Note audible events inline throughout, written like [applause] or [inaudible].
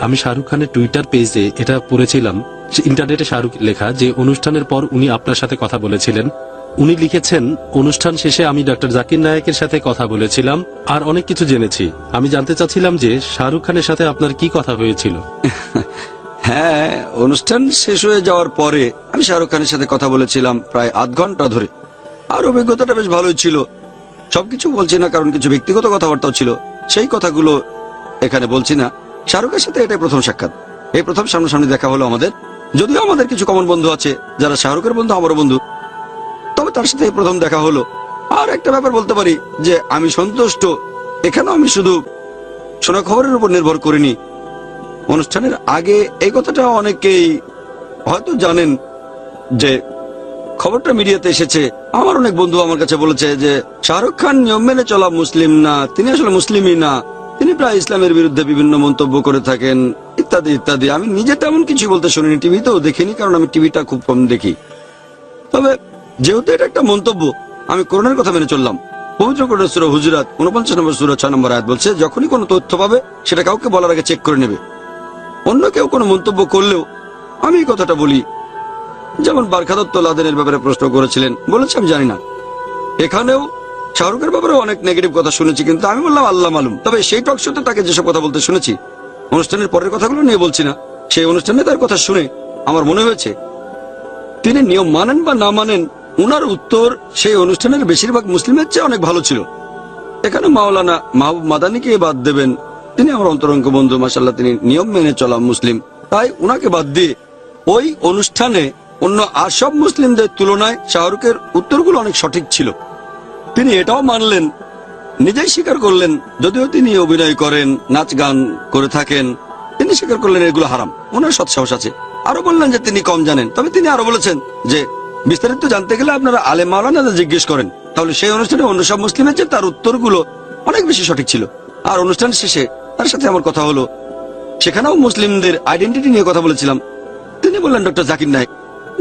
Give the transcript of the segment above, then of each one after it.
আমি শাহরুখ খানের টুইটার পেজে এটা পড়েছিলাম ইন্টারনেটে শাহরুখ লেখা যে অনুষ্ঠানের পর উনি আপনার সাথে কথা বলেছিলেন। উনি লিখেছেন, অনুষ্ঠান শেষে আমি ডক্টর জাকির নায়কের সাথে কথা বলেছিলাম আর অনেক কিছু জেনেছি। আমি জানতে চাচ্ছিলাম যে শাহরুখ খানের সাথে আপনার কি কথা হয়েছিল? [laughs] হ্যাঁ অনুষ্ঠান শেষ হয়ে যাওয়ার পরে আমি শাহরুখ খানের সাথে কথা বলেছিলাম প্রায় আধ ঘণ্টা ধরে। আর অভিজ্ঞতাটা বেশ ভালোই ছিল। সবকিছু বলছি না, কারণ কিছু ব্যক্তিগত কথাবার্তাও ছিল। সেই কথাগুলো এখানে বলছি না। শাহরুখের সাথে এটাই প্রথম সাক্ষাৎ। এই প্রথম সামনাসামনি দেখা হলো আমাদের। যদিও আমাদের কিছু কমন বন্ধু আছে, যারা শাহরুখের বন্ধু, আমারও বন্ধু। তবে তার সাথে প্রথম দেখা হলো। আর একটা ব্যাপার বলতে পারি যে, আমি সন্তুষ্ট। এখানেও আমি শুধু শোনা খবরের উপর নির্ভর করিনি। অনুষ্ঠানের আগে এই কথাটা অনেকেই হয়তো জানেন যে, খবরটা মিডিয়াতে এসেছে। আমার অনেক বন্ধু আমার কাছে বলেছে যে, শাহরুখ খান নিয়ম মেনে চলা মুসলিম না, তিনি আসলে মুসলিমই না। তিনি প্রায় ইসলামের বিরুদ্ধে বিভিন্ন মন্তব্য করে থাকেন, ইত্যাদি ইত্যাদি। আমি নিজে তেমন কিছু বলতে শুনিনি, টিভিতেও দেখিনি, কারণ আমি টিভিটা খুব কম দেখি। তবে যেহেতু এটা একটা মন্তব্য, আমি করোনার কথা মেনে চললাম। পবিত্র কোরআন সুরা উনপঞ্চাশ নম্বর সুরা, ছয় নম্বর আয়াত বলছে, যখনই কোনো তথ্য পাবে, সেটা কাউকে বলার আগে চেক করে নেবে। অন্য কেউ কোনো মন্তব্য করলেও আমি এই কথাটা বলি। যেমন বারখাদত্ত লাদেনের ব্যাপারে প্রশ্ন করেছিলেন, বলেছে, আমি জানি না। এখানেও শাহরুখের ব্যাপারে অনেক নেগেটিভ কথা শুনেছি, কিন্তু আমি বললাম আল্লাহ মালুম। তবে সেই টক শোতে তাকে যেসব কথা বলতে শুনেছি, অনুষ্ঠানের পরের কথাগুলো নিয়ে বলছি না। সেই অনুষ্ঠানে তার কথা শুনে আমার মনে হয়েছে, তিনি নিয়ম মানেন বা না মানেন, উনার উত্তর সেই অনুষ্ঠানের বেশিরভাগ মুসলিমের চেয়ে অনেক ভালো ছিল। এখানে মাওলানা মাহবুব মাদানিকে বাদ দেবেন। তিনি আমার অন্তরঙ্গ বন্ধু মাসাল্লাহ তিনি নিয়ম মেনে চলা মুসলিম। তাই উনাকে বাদ দিয়ে ওই অনুষ্ঠানে অন্য আর সব মুসলিমদের তুলনায় শাহরুখের উত্তরগুলো অনেক সঠিক ছিল। তিনি এটাও মানলেন, নিজেই স্বীকার করলেন, যদিও তিনি অভিনয় করেন, নাচ গান করে থাকেন, তিনি স্বীকার করলেন এগুলো হারাম ওনার সৎসাহস আছে। আরও বললেন যে তিনি কম জানেন, তবে তিনি আরও বলেছেন যে, বিস্তারিত জানতে গেলে আপনারা আলে মাওলানা জিজ্ঞেস করেন, তাহলে সেই অনুষ্ঠানে অন্য সব মুসলিমের চেয়ে তার উত্তরগুলো অনেক বেশি সঠিক ছিল। আর অনুষ্ঠান শেষে তার সাথে আমার কথা হলো, সেখানেও মুসলিমদের আইডেন্টিটি নিয়ে কথা বলেছিলাম। তিনি বললেন, ডক্টর জাকির নায়ক,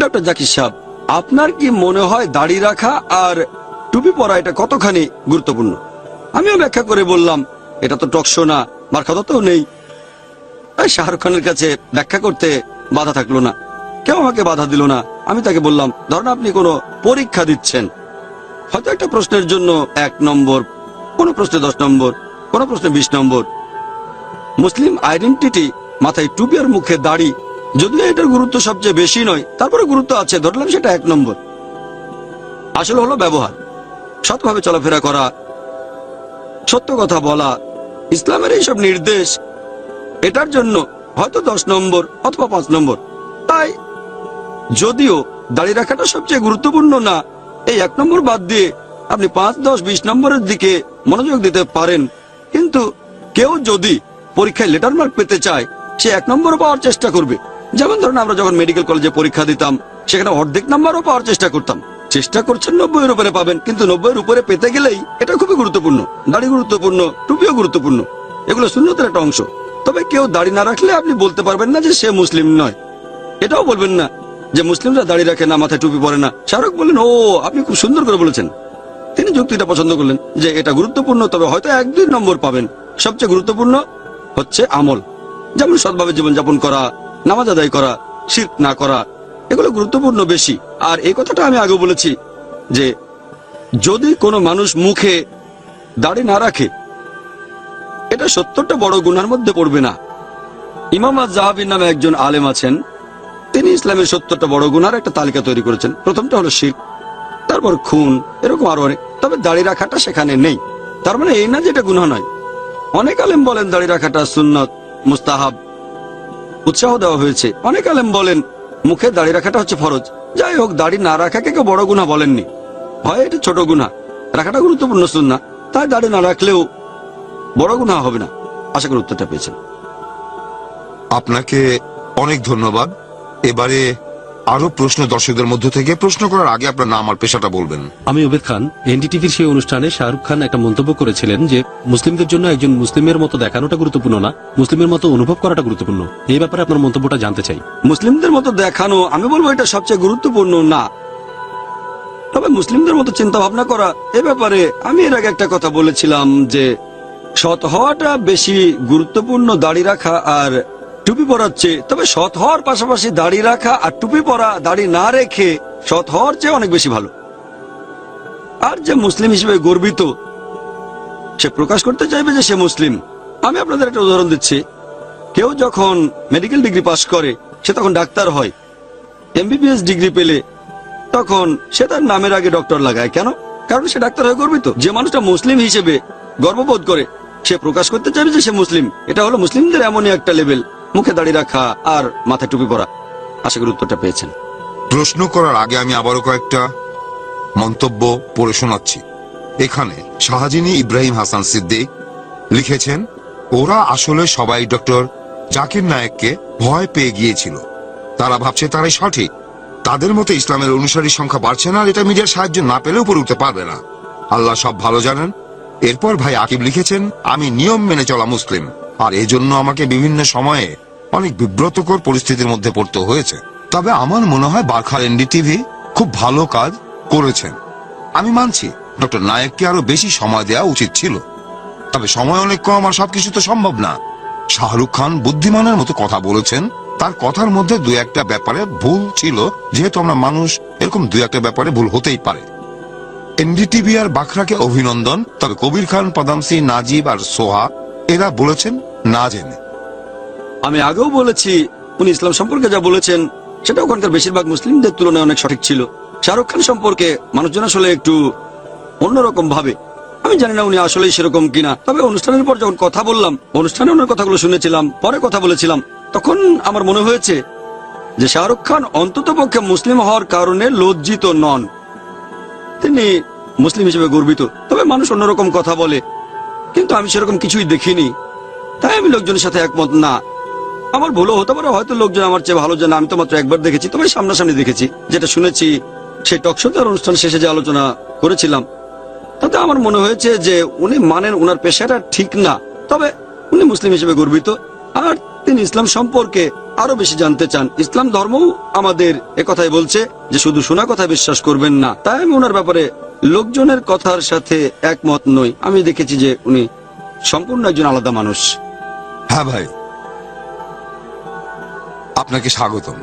ডক্টর জাকির সাহেব, আপনার কি মনে হয় দাড়ি রাখা আর টুপি পরা এটা কতখানি গুরুত্বপূর্ণ? আমিও ব্যাখ্যা করে বললাম, এটা তো টকশো না মার্খাদতেও নেই। তাই শাহরুখ খানের কাছে ব্যাখ্যা করতে বাধা থাকল না। কেউ আমাকে বাধা দিল না। আমি তাকে বললাম, ধরেন আপনি কোনো পরীক্ষা দিচ্ছেন। হয়তো একটা প্রশ্নের জন্য এক নম্বর, কোন প্রশ্নে দশ নম্বর, কোনো প্রশ্নে বিশ নম্বর। মুসলিম আইডেন্টিটি মাথায় টুপি আর মুখে দাড়ি। যদিও এটার গুরুত্ব সবচেয়ে বেশি নয় তারপরে গুরুত্ব আছে, ধরলাম সেটা এক নম্বর। আসলে হলো ব্যবহার। সৎভাবে চলাফেরা করা, সত্য কথা বলা, ইসলামের এইসব নির্দেশ, এটার জন্য হয়তো দশ নম্বর অথবা পাঁচ নম্বর। তাই যদিও দাড়ি রাখাটা সবচেয়ে গুরুত্বপূর্ণ না, এই এক নম্বর বাদ দিয়ে আপনি পাঁচ, দশ, বিশ নম্বরের দিকে মনোযোগ দিতে পারেন। কিন্তু কেউ যদি পরীক্ষায় লেটার মার্ক পেতে চায়, সে এক নম্বরও পাওয়ার চেষ্টা করবে। যেমন ধরুন আমরা যখন মেডিকেল কলেজে পরীক্ষা দিতাম, সেখানে অর্ধেক নাম্বারও পাওয়ার চেষ্টা করতাম। চেষ্টা করছেন নব্বই এর উপরে পাবেন, কিন্তু নব্বই এর উপরে পেতে গেলেই এটা খুবই গুরুত্বপূর্ণ। দাড়ি গুরুত্বপূর্ণ, টুপিও গুরুত্বপূর্ণ। এগুলো শূন্যতের একটা অংশ। তবে কেউ দাড়ি না রাখলে আপনি বলতে পারবেন না যে সে মুসলিম নয়। এটাও বলবেন না যে মুসলিমরা দাঁড়িয়ে রাখে না, মাথায় টুপি পরে না। শাহরুখ বললেন, ও, আপনি খুব সুন্দর করে বলেছেন। তিনি যুক্তিটা পছন্দ করলেন যে এটা গুরুত্বপূর্ণ, তবে হয়তো এক দুই নম্বর পাবেন। সবচেয়ে গুরুত্বপূর্ণ হচ্ছে আমল। যেমন সৎভাবে জীবনযাপন করা, নামাজ আদায় করা শীত না করা এগুলো গুরুত্বপূর্ণ বেশি। আর এই কথাটা আমি আগে বলেছি যে, যদি কোনো মানুষ মুখে দাড়ি না রাখে, এটা সত্তরটা বড় গুনার মধ্যে পড়বে না। ইমাম জাহাবির নামে একজন আলেম আছেন, তিনি ইসলামের সত্তরটা বড় গুনার একটা তালিকা তৈরি করেছেন। প্রথমটা হলো শির, তারপর খুন, এরকম আরও অনেক। তবে দাড়ি রাখাটা সেখানে নেই। তার মানে এই না যে এটা গুনাহ নয়। অনেক আলেম বলেন দাড়ি রাখাটা সুন্নত, মুস্তাহাব, উৎসাহ দেওয়া হয়েছে। অনেক আলেম বলেন মুখে দাড়ি রাখাটা হচ্ছে ফরজ। যাই হোক, দাড়ি না রাখাকে কেউ বড় গুণা বলেননি। হয় এটা ছোট গুণা। রাখাটা গুরুত্বপূর্ণ সুন্না। তাই দাড়ি না রাখলেও বড় গুণা হবে না। আশা করি উত্তরটা পেয়েছেন। আপনাকে অনেক ধন্যবাদ। এবারে আরও প্রশ্ন দর্শকদের মধ্য থেকে প্রশ্ন করার আগে আপনার নাম আর পেশাটা বলবেন। আমি ওবেদ খান। এনডিটিভির সেই অনুষ্ঠানে শাহরুখ খান একটা মন্তব্য করেছিলেন যে মুসলিমদের জন্য একজন মুসলিমের মতো দেখানোটা গুরুত্বপূর্ণ না মুসলিমের মতো অনুভব করাটা গুরুত্বপূর্ণ। এই ব্যাপারে আপনার মন্তব্যটা জানতে চাই। মুসলিমদের মতো দেখানো আমি বলব এটা সবচেয়ে গুরুত্বপূর্ণ না। তবে মুসলিমদের মতো চিন্তা ভাবনা করা এ ব্যাপারে আমি এর আগে একটা কথা বলেছিলাম যে সৎ হওয়াটা বেশি গুরুত্বপূর্ণ দাড়ি রাখা আর টুপি পরাচ্ছে, তবে সৎ হওয়ার পাশাপাশি দাড়ি রাখা আর টুপি পরা, দাড়ি না রেখে সৎ হওয়ার চেয়ে অনেক বেশি ভালো। আর যে মুসলিম হিসেবে গর্বিত, সে প্রকাশ করতে চাইবে যে সে মুসলিম। আমি আপনাদের একটা উদাহরণ দিচ্ছি। কেউ যখন মেডিকেল ডিগ্রি পাশ করে, সে তখন ডাক্তার হয়। এমবিবিএস ডিগ্রি পেলে, তখন সে তার নামের আগে ডক্টর লাগায়। কেন? কারণ সে ডাক্তার হয়ে গর্বিত। যে মানুষটা মুসলিম হিসেবে গর্ববোধ করে, সে প্রকাশ করতে চাইবে যে সে মুসলিম। এটা হলো মুসলিমদের এমনই একটা লেভেল মুখে দাড়ি রাখা আর মাথায় টুপি পরা। আশা করি উত্তরটা পেয়েছেন। প্রশ্ন করার আগে আমি আবারও কয়েকটা মন্তব্য পড়ে শোনাচ্ছি। এখানে শাহজিনী ইব্রাহিম হাসান সিদ্দিক লিখেছেন, ওরা আসলে সবাই ডক্টর জাকির নায়েককে ভয় পেয়ে গিয়েছিল। তারা ভাবছে তারাই সঠিক। তাদের মতে ইসলামের অনুসারীর সংখ্যা বাড়ছে না আর এটা মিডিয়ার সাহায্য না পেলে উপরে উঠতে পারবে না। আল্লাহ সব ভালো জানেন। এরপর ভাই আকিব লিখেছেন, আমি নিয়ম মেনে চলা মুসলিম। আর এজন্য আমাকে বিভিন্ন সময়ে অনেক বিব্রতকর পরিস্থিতির মধ্যে পড়তে হয়েছে। তবে আমার মনে হয় বারখার এনডিটিভি খুব ভালো কাজ করেছেন। আমি মানছি, ডক্টর নায়েককে আরও বেশি সময় দেওয়া উচিত ছিল। তবে সময় অনেক কম, আর সবকিছু তো সম্ভব না। শাহরুখ খান বুদ্ধিমানের মতো কথা বলেছেন। তার কথার মধ্যে দু একটা ব্যাপারে ভুল ছিল, যেহেতু আমরা মানুষ, এরকম দু একটা ব্যাপারে ভুল হতেই পারে। এনডিটিভি আর বাখরাকে অভিনন্দন। তবে কবির খান পদামসি নাজিব আর সোহা, এরা বলেছেন না জেনে। আমি আগেও বলেছি, উনি ইসলাম সম্পর্কে যা বলেছেন, সেটা ওখানকার বেশিরভাগ মুসলিমদের তুলনায় অনেক সঠিক ছিল। শাহরুখ খান সম্পর্কে মানুষজন আসলে একটু অন্যরকম ভাবে। আমি জানি না উনি আসলেই সেরকম কিনা। তবে অনুষ্ঠানের পর যখন কথা বললাম, অনুষ্ঠানে ওনার কথাগুলো শুনেছিলাম, পরে কথা বলেছিলাম, তখন আমার মনে হয়েছে যে শাহরুখ খান অন্তত পক্ষে মুসলিম হওয়ার কারণে লজ্জিত নন। তিনি মুসলিম হিসেবে গর্বিত। তবে মানুষ অন্যরকম কথা বলে। কিন্তু আমি সেরকম কিছুই দেখিনি। তাই আমি লোকজনের সাথে একমত না। আমার ভুলও হতে পারে, হয়তো লোকজন আমার চেয়ে ভালো জানে, আমি তো মাত্র একবার দেখেছি তবে সামনাসামনি দেখেছি, যেটা শুনেছি, সেই টকশোতে অনুষ্ঠান শেষে যে আলোচনা করেছিলাম, তাতে আমার মনে হয়েছে যে উনি মানেন ওনার পেশাটা ঠিক না, তবে উনি মুসলিম হিসেবে গর্বিত, আর তিনি ইসলাম সম্পর্কে আরও বেশি জানতে চান। ইসলাম ধর্মও আমাদের একথাই বলছে যে শুধু শোনা কথা বিশ্বাস করবেন না, তাই আমি ওনার ব্যাপারে লোকজনের কথার সাথে একমত নই। আমি দেখেছি যে উনি সম্পূর্ণ একজন আলাদা মানুষ। হ্যাঁ ভাই আপনাকে স্বাগতম।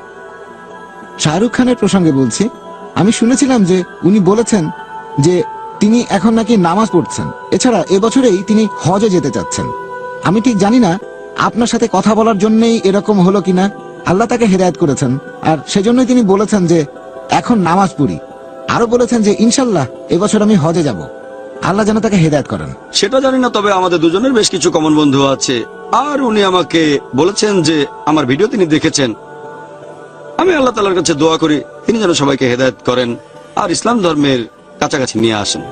শাহরুখ খানের প্রসঙ্গে বলছি আমি শুনেছিলাম যে উনি বলেছেন যে তিনি এখন নাকি নামাজ পড়ছেন। এছাড়া এবছরেই তিনি হজে যেতে চাচ্ছেন। আমি ঠিক জানি না আপনার সাথে কথা বলার জন্যই এরকম হলো কিনা। আল্লাহ তাকে হেদায়েত করেছেন আর সেজন্যই তিনি বলেছেন যে এখন নামাজ পড়ি। আরও বলেছেন যে ইনশাল্লাহ এবছর আমি হজে যাব। আল্লাহ যেন তাকে হেদায়েত করেন। সেটা জানি না তবে আমাদের দুজনের বেশ কিছু কমন বন্ধু আছে। আর উনি আমাকে বলেছেন যে আমার ভিডিও তিনি দেখেছেন। আমি আল্লাহ তালার কাছে দোয়া করি, তিনি যেন সবাইকে হেদায়ত করেন আর ইসলাম ধর্মের কাছাকাছি নিয়ে আসেন।